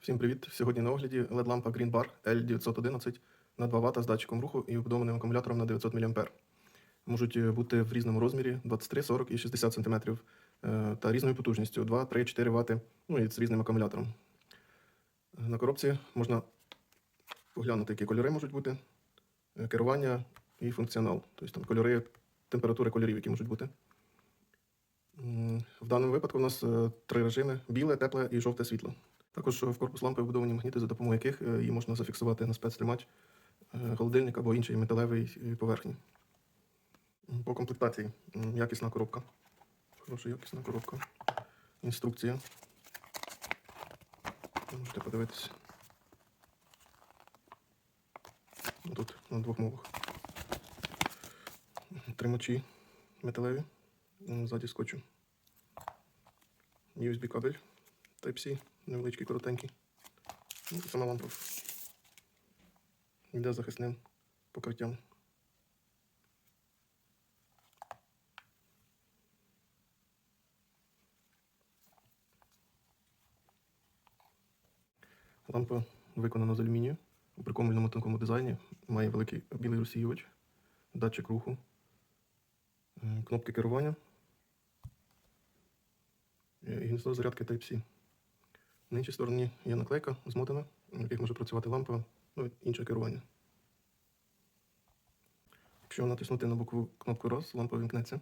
Всім привіт! Сьогодні на огляді LED-лампа Green Bar L911 на 2 Вт з датчиком руху і вбудованим акумулятором на 900 мА. Можуть е, бути в різному розмірі 23, 40 і 60 см е, та різною потужністю 2, 3, 4 Вт, ну і з різним акумулятором. На коробці можна поглянути, які кольори можуть бути, е, керування і функціонал. Тобто там кольори, температури кольорів, які можуть бути. В даному випадку у нас три режими: біле, тепле і жовте світло. Також в корпус лампи вбудовані магніти, за допомогою яких е, її можна зафіксувати на спецтримач, е, холодильник або інший металевий е, поверхні. По комплектації якісна коробка. Хороша якісна коробка. Інструкція. Можете подивитися. Тут на двох мовах. Тримачі металеві. Ззаді скотчу. USB кабель Type-C, невеличкий, коротенький. Ну, і сама лампа йде захисним покриттям. Лампа виконана з алюмінію у прикомельному тонкому дизайні. Має великий білий розсіювач, датчик руху, кнопки керування е, і гніздо зарядки Type-C. На іншій стороні є наклейка змотана, на яких може працювати лампа, ну інше керування. Якщо натиснути на букву кнопку раз, лампа вимкнеться.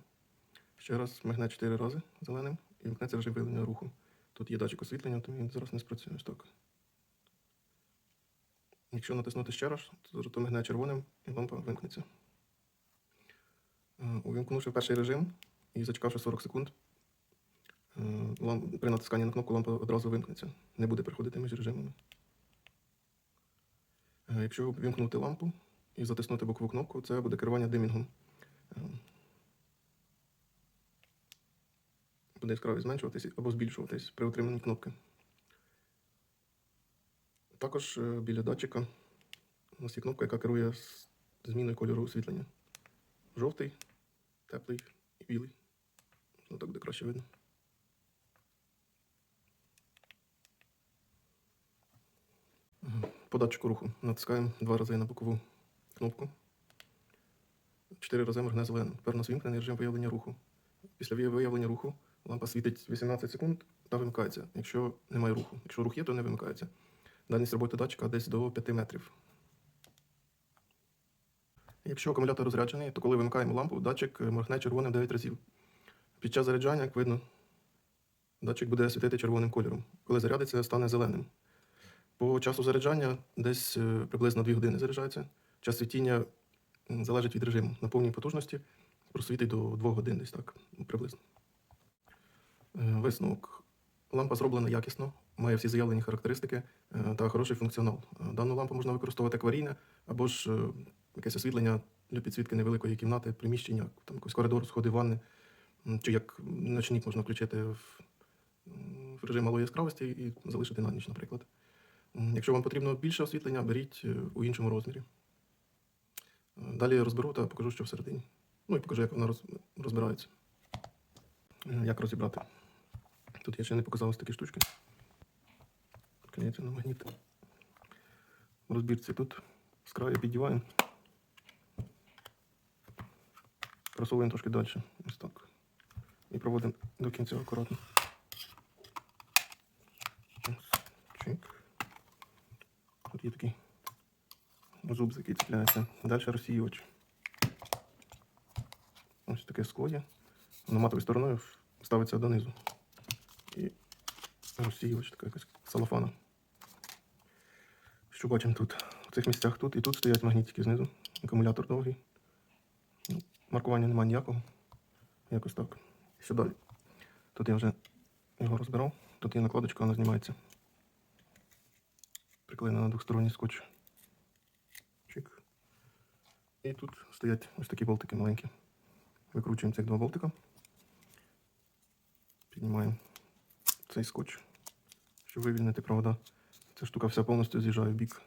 Ще раз мигне 4 рази зеленим і вимкнеться режим виявлення руху. Тут є датчик освітлення, тому він зараз не спрацює ось так. Якщо натиснути ще раз, то, мигне червоним і лампа вимкнеться. Е, Увімкнувши перший режим і зачекавши 40 секунд, При натисканні на кнопку лампа одразу вимкнеться. Не буде приходити між режимами. Е, Якщо вимкнути лампу і затиснути бокову кнопку, це буде керування димінгом. Е, Буде яскравість зменшуватись або збільшуватись при утриманні кнопки. Також е, біля датчика у нас є кнопка, яка керує зміною кольору освітлення. Жовтий, теплий і білий. Ну так буде краще видно. По датчику руху натискаємо два рази на бокову кнопку. Чотири рази моргне зеленим. Тепер у нас вімкнений режим виявлення руху. Після виявлення руху лампа світить 18 секунд та вимикається, якщо немає руху. Якщо рух є, то не вимикається. Дальність роботи датчика десь до 5 метрів. Якщо акумулятор розряджений, то коли вимикаємо лампу, датчик е, моргне червоним 9 разів. Під час заряджання, як видно, датчик буде світити червоним кольором. Коли зарядиться, стане зеленим. По часу заряджання десь е, приблизно 2 години заряджається. Час світіння залежить від режиму. На повній потужності просвітить до 2 годин десь так, приблизно. Е, Висновок. Лампа зроблена якісно, має всі заявлені характеристики е, та хороший функціонал. Дану лампу можна використовувати як аварійне або ж якесь освітлення для підсвітки невеликої кімнати, приміщення, там якийсь коридор, сходи ванни, чи як ночник можна включити в режим малої яскравості і залишити на ніч, наприклад. Якщо вам потрібно більше освітлення, беріть е, у іншому розмірі. Е, Далі розберу та покажу, що всередині. Ну і покажу, як вона розбирається. Е, Як розібрати. Тут я ще не показав ось такі штучки. Клеїться на магніт. В розбірці тут з краю піддіваємо. Просовуємо трошки далі. Ось так. І проводимо до кінця акуратно. Ось. Є такий зуб, який цепляється. Далі розсіювач. Ось таке скло є. Воно матовою стороною ставиться донизу. І розсіювач, така якась салофана. Що бачимо тут? У цих місцях тут і тут стоять магнітики знизу. Акумулятор довгий. Ну, маркування немає ніякого. Якось так. Що далі? Тут я вже його розбирав. Тут є накладочка, вона знімається. Приклеєна на двосторонній скотч. Чик. І тут стоять ось такі болтики маленькі. Викручуємо цих два болтика. Піднімаємо цей скотч, щоб вивільнити провода. Ця штука вся повністю з'їжджає в бік.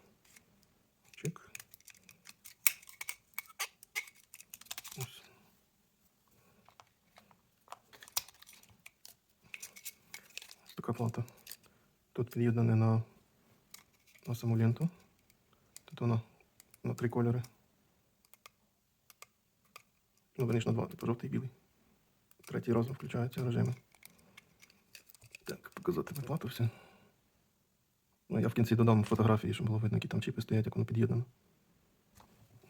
Чик. Ось. Ось така плата. Тут під'єднане на на саму ленту. Тут вона на три кольори. Ну, верніше на два, тобто жовтий і білий. Третій разом включаються режими. Так, показати виплату все. Ну, я в кінці додам фотографії, щоб було видно, які там чіпи стоять, як воно під'єднано.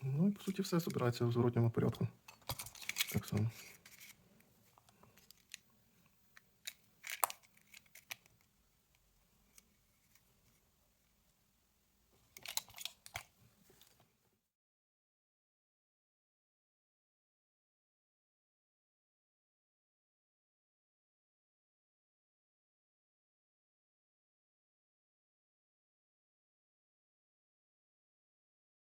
Ну і по суті все збирається в зворотньому порядку. Так само.